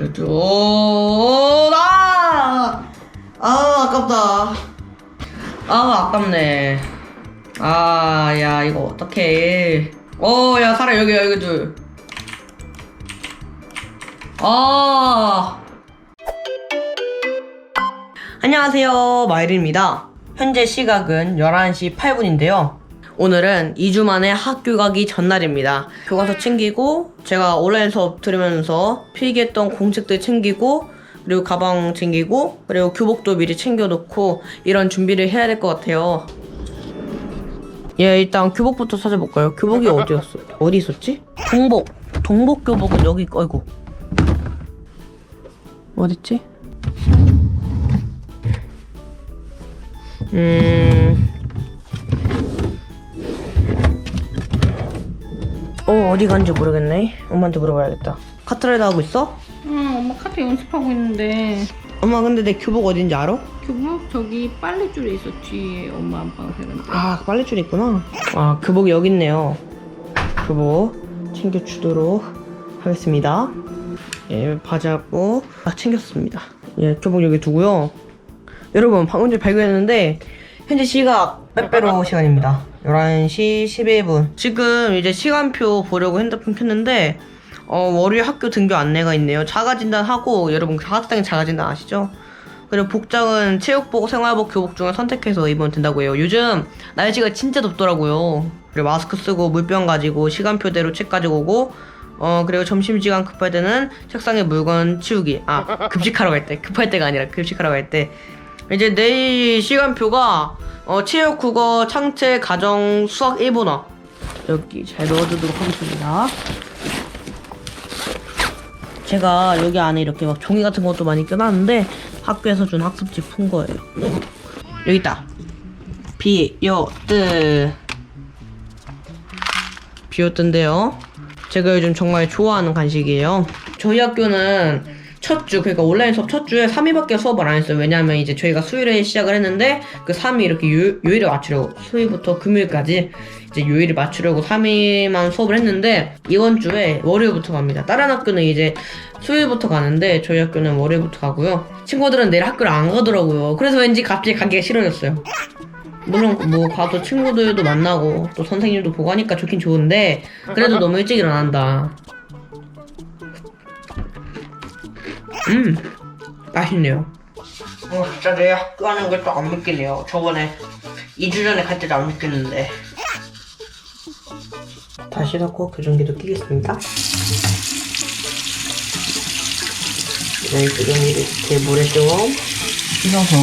오, 나! 아, 아깝다. 아, 아깝네. 아, 야, 이거 어떡해. 어, 야, 살아, 여기, 여기 둘. 아. 안녕하세요, 마이린입니다. 현재 시각은 11시 8분인데요. 오늘은 2주 만에 학교 가기 전날입니다. 교과서 챙기고, 제가 온라인 수업 들으면서 필기했던 공책들 챙기고, 그리고 가방 챙기고, 그리고 교복도 미리 챙겨놓고, 이런 준비를 해야 될 것 같아요. 예, 일단 교복부터 찾아볼까요? 교복이 어디였어? 어디 있었지? 동복. 동복 교복은 여기, 있- 어이구. 어딨지? 음. 어, 어디 간지 모르겠네. 엄마한테 물어봐야겠다. 카트라이더 하고 있어? 응, 엄마 카트 연습하고 있는데 엄마, 근데 내 교복 어딘지 알아? 교복 저기 빨래줄에 있어 뒤에 엄마 아빠가 세는데 아, 빨래줄 있구나. 아, 교복이 여기 있네요. 교복 챙겨주도록 하겠습니다. 예, 바지하고 아, 챙겼습니다. 예, 교복 여기 두고요. 여러분, 방금 전에 발견했는데 현재 시각 빼빼로 시간입니다. 11시 11분. 지금 이제 시간표 보려고 핸드폰 켰는데 어, 월요일 학교 등교 안내가 있네요. 자가진단 하고 여러분 학생 자가진단 아시죠? 그리고 복장은 체육복, 생활복, 교복 중에 선택해서 입으면 된다고 해요. 요즘 날씨가 진짜 덥더라고요. 그리고 마스크 쓰고 물병 가지고 시간표대로 책 가지고 오고 어 그리고 점심시간 급할 때는 책상에 물건 치우기. 아 급식하러 갈 때 급할 때가 아니라 급식하러 갈 때 이제 내일 시간표가 어 체육, 국어, 창체, 가정, 수학, 일본어 여기 잘 넣어두도록 하겠습니다. 제가 여기 안에 이렇게 막 종이 같은 것도 많이 껴놨는데 학교에서 준 학습지 푼 거예요. 여기 있다. 비요뜨. 비요뜨인데요. 제가 요즘 정말 좋아하는 간식이에요. 저희 학교는 첫 주, 그러니까 온라인 수업 첫 주에 3일밖에 수업을 안 했어요. 왜냐면 이제 저희가 수요일에 시작을 했는데 그 3일 이렇게 요, 요일을 맞추려고 수요일부터 금요일까지 이제 요일을 맞추려고 3일만 수업을 했는데 이번 주에 월요일부터 갑니다. 다른 학교는 이제 수요일부터 가는데 저희 학교는 월요일부터 가고요. 친구들은 내일 학교를 안 가더라고요. 그래서 왠지 갑자기 가기가 싫어졌어요. 물론 뭐 가서 친구들도 만나고 또 선생님도 보고 하니까 좋긴 좋은데 그래도 너무 일찍 일어난다. 음 맛있네요. 어 진짜 내 학교 가는 걸 또 안 믿기네요. 저번에 2주 전에 갈 때도 안 믿겼는데. 다시 넣고 교정기도 끼겠습니다. 네, 교정기 이렇게 물에 좀 씻어서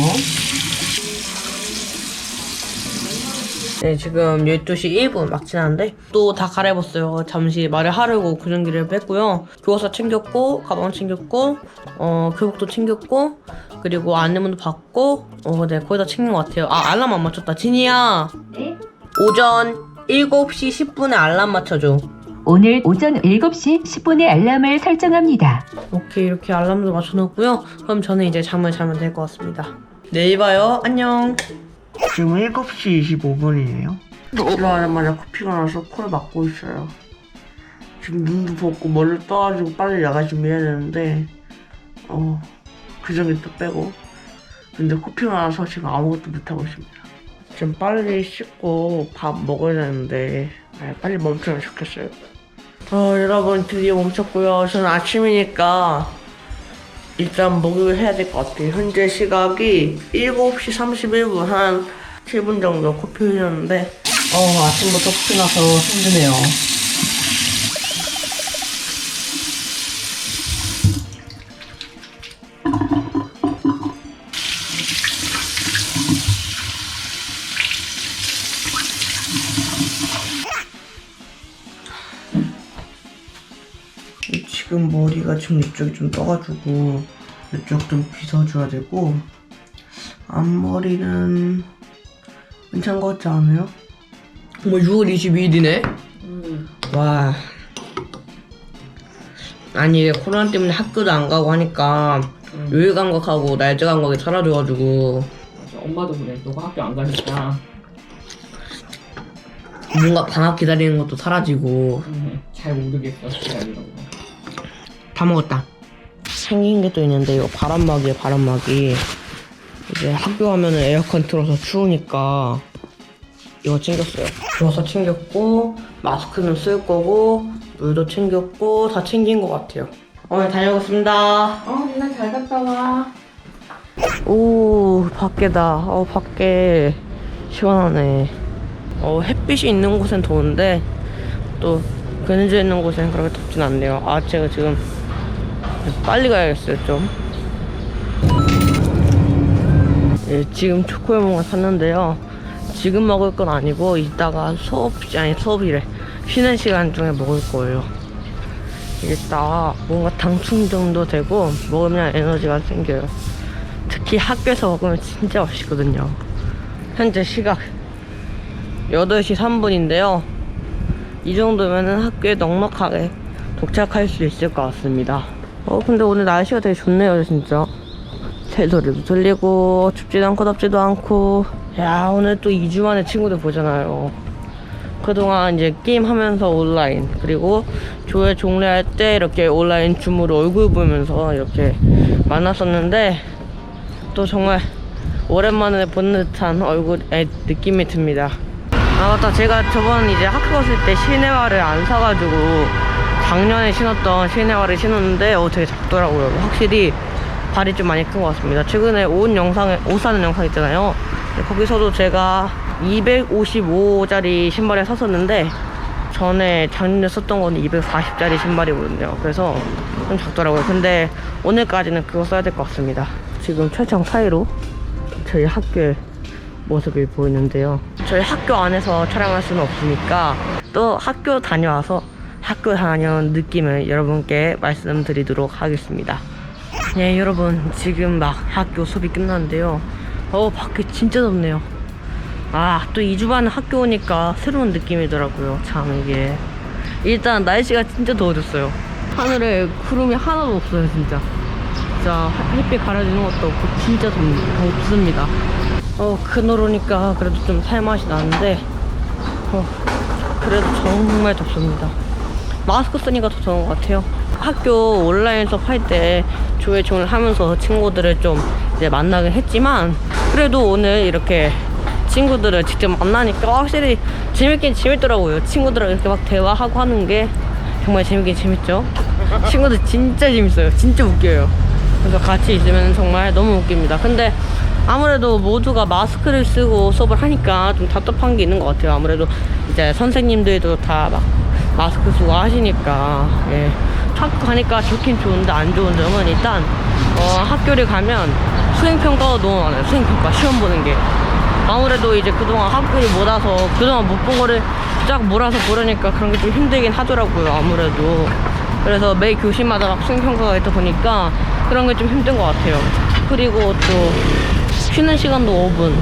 네, 지금 12시 1분 막 지났는데 또 다 갈아입었어요. 잠시 말을 하려고 교정기를 뺐고요. 교과서 챙겼고, 가방 챙겼고, 어, 교복도 챙겼고, 그리고 안내문도 받고, 어, 네, 거의 다 챙긴 것 같아요. 아, 알람 안 맞췄다. 진이야. 네? 오전 7시 10분에 알람 맞춰줘. 오늘 오전 7시 10분에 알람을 설정합니다. 오케이, 이렇게 알람도 맞춰놓고요. 그럼 저는 이제 잠을 자면 될 것 같습니다. 내일 봐요. 안녕. 지금 7시 25분이에요. 일어나자마자 코피가 나서 코를 막고 있어요. 지금 눈도 붓고 머리를 떠가지고 빨리 야간 준비해야 되는데, 어, 그전에 또 빼고. 근데 코피가 나서 지금 아무것도 못하고 있습니다. 지금 빨리 씻고 밥 먹어야 되는데, 아, 빨리 멈추면 좋겠어요. 어, 여러분 드디어 멈췄고요. 저는 아침이니까 일단 목욕을 해야 될 것 같아요. 현재 시각이 7시 31분 한 7분 정도 코피 흘렸는데 어, 아침부터 코피 나서 힘드네요. 지금 머리가 지금 이쪽이 좀 떠가지고 이쪽 좀 빗어줘야 되고 앞머리는 괜찮은 것 같지 않아요? 정말 6월 22일이네? 와. 아니 이게 코로나 때문에 학교도 안 가고 하니까 요일 감각하고 날짜 감각이 사라져가지고. 엄마도 그래. 너가 학교 안 가니까. 뭔가 방학 기다리는 것도 사라지고. 잘 모르겠어 기다리라고 다 먹었다. 생긴 게 또 있는데 이거 바람막이에요 바람막이. 이제 학교 가면은 에어컨 틀어서 추우니까 이거 챙겼어요. 주워서 챙겼고 마스크는 쓸 거고 물도 챙겼고 다 챙긴 것 같아요. 오늘 다녀오겠습니다. 어, 누나 잘 갔다 와. 오 밖에다. 어 밖에 시원하네. 어 햇빛이 있는 곳엔 더운데 또 그늘져 있는 곳엔 그렇게 덥진 않네요. 아 제가 지금 빨리 가야겠어요 좀 예, 지금 초코에몽을 샀는데요 지금 먹을 건 아니고 이따가 수업 아니 수업이래 쉬는 시간 중에 먹을 거예요 이게 딱 뭔가 당 충전도 되고 먹으면 에너지가 생겨요 특히 학교에서 먹으면 진짜 맛있거든요. 현재 시각 8시 3분인데요. 이 정도면은 학교에 넉넉하게 도착할 수 있을 것 같습니다. 어, 근데 오늘 날씨가 되게 좋네요, 진짜. 새소리도 들리고, 춥지도 않고, 덥지도 않고. 야, 오늘 또 2주 만에 친구들 보잖아요. 그동안 이제 게임 하면서 온라인, 그리고 조회 종례할 때 이렇게 온라인 줌으로 얼굴 보면서 이렇게 만났었는데, 또 정말 오랜만에 보는 듯한 얼굴의 느낌이 듭니다. 아 맞다 제가 저번 이제 학교 갔을 때 시네와를 안 사가지고 작년에 신었던 시네와를 신었는데 어 되게 작더라고요. 확실히 발이 좀 많이 큰 것 같습니다. 최근에 옷 영상에 옷 사는 영상 있잖아요. 거기서도 제가 255짜리 신발을 샀었는데 전에 작년에 썼던 건 240짜리 신발이거든요. 그래서 좀 작더라고요. 근데 오늘까지는 그거 써야 될 것 같습니다. 지금 철창 사이로 저희 학교의 모습이 보이는데요. 저희 학교 안에서 촬영할 수는 없으니까 또 학교 다녀와서 학교 다녀온 느낌을 여러분께 말씀드리도록 하겠습니다. 네, 여러분 지금 막 학교 수업이 끝났는데요. 어, 밖에 진짜 덥네요. 아, 또 2주 만에 학교 오니까 새로운 느낌이더라고요. 참 이게 일단 날씨가 진짜 더워졌어요. 하늘에 구름이 하나도 없어요, 진짜. 진짜 햇빛 가려지는 것도 없고 진짜 덥, 덥습니다. 어, 그늘 오니까 그래도 좀 살맛이 나는데 어, 그래도 정말 덥습니다. 마스크 쓰니까 더 더운 것 같아요. 학교 온라인 수업 할 때 조회 종을 하면서 친구들을 좀 이제 만나긴 했지만 그래도 오늘 이렇게 친구들을 직접 만나니까 확실히 재밌긴 재밌더라고요. 친구들이랑 이렇게 막 대화하고 하는 게 정말 재밌긴 재밌죠. 친구들 진짜 재밌어요. 진짜 웃겨요. 그래서 같이 있으면 정말 너무 웃깁니다. 근데 아무래도 모두가 마스크를 쓰고 수업을 하니까 좀 답답한 게 있는 것 같아요. 아무래도 이제 선생님들도 다 막 마스크 쓰고 하시니까 예. 학교 가니까 좋긴 좋은데 안 좋은 점은 일단 어, 학교를 가면 수행평가가 너무 많아요. 수행평가 시험 보는 게 아무래도 이제 그동안 학교를 못 와서 그동안 못 본 거를 쫙 몰아서 보려니까 그런 게 좀 힘들긴 하더라고요. 아무래도 그래서 매 교실마다 막 수행평가가 있다 보니까 그런 게 좀 힘든 것 같아요. 그리고 또 쉬는 시간도 5분.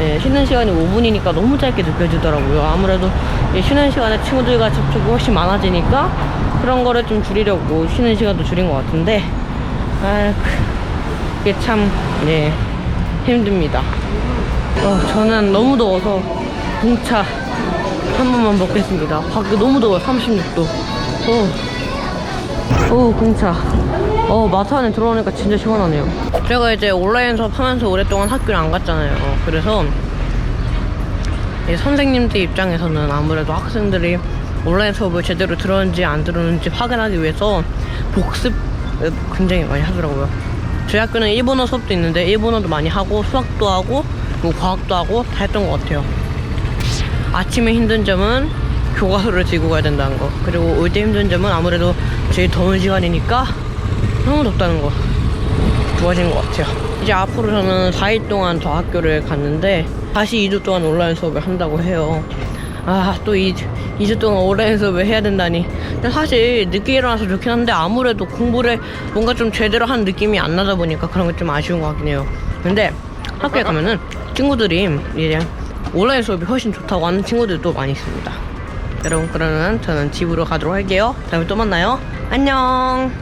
예, 쉬는 시간이 5분이니까 너무 짧게 느껴지더라고요. 아무래도 이 쉬는 시간에 친구들과 접촉이 훨씬 많아지니까 그런 거를 좀 줄이려고 쉬는 시간도 줄인 것 같은데, 아, 이게 참, 예, 힘듭니다. 어, 저는 너무 더워서 공차 한 번만 먹겠습니다. 밖에 너무 더워요. 36도. 어. 오, 공차. 어, 마트 안에 들어오니까 진짜 시원하네요. 제가 이제 온라인 수업 하면서 오랫동안 학교를 안 갔잖아요. 그래서 이 선생님들 입장에서는 아무래도 학생들이 온라인 수업을 제대로 들었는지 안 들었는지 확인하기 위해서 복습을 굉장히 많이 하더라고요. 저희 학교는 일본어 수업도 있는데 일본어도 많이 하고 수학도 하고 그리고 과학도 하고 다 했던 것 같아요. 아침에 힘든 점은 교과서를 들고 가야 된다는 거 그리고 올 때 힘든 점은 아무래도 제일 더운 시간이니까 너무 덥다는 거 좋아진 것 같아요 이제 앞으로 저는 4일 동안 더 학교를 갔는데 다시 2주 동안 온라인 수업을 한다고 해요 아 또 2주, 2주 동안 온라인 수업을 해야 된다니 근데 사실 늦게 일어나서 좋긴 한데 아무래도 공부를 뭔가 좀 제대로 한 느낌이 안 나다 보니까 그런 게 좀 아쉬운 것 같긴 해요 근데 학교에 가면은 친구들이 이제 온라인 수업이 훨씬 좋다고 하는 친구들도 많이 있습니다. 여러분 그러면 저는 집으로 가도록 할게요. 다음에 또 만나요. 안녕.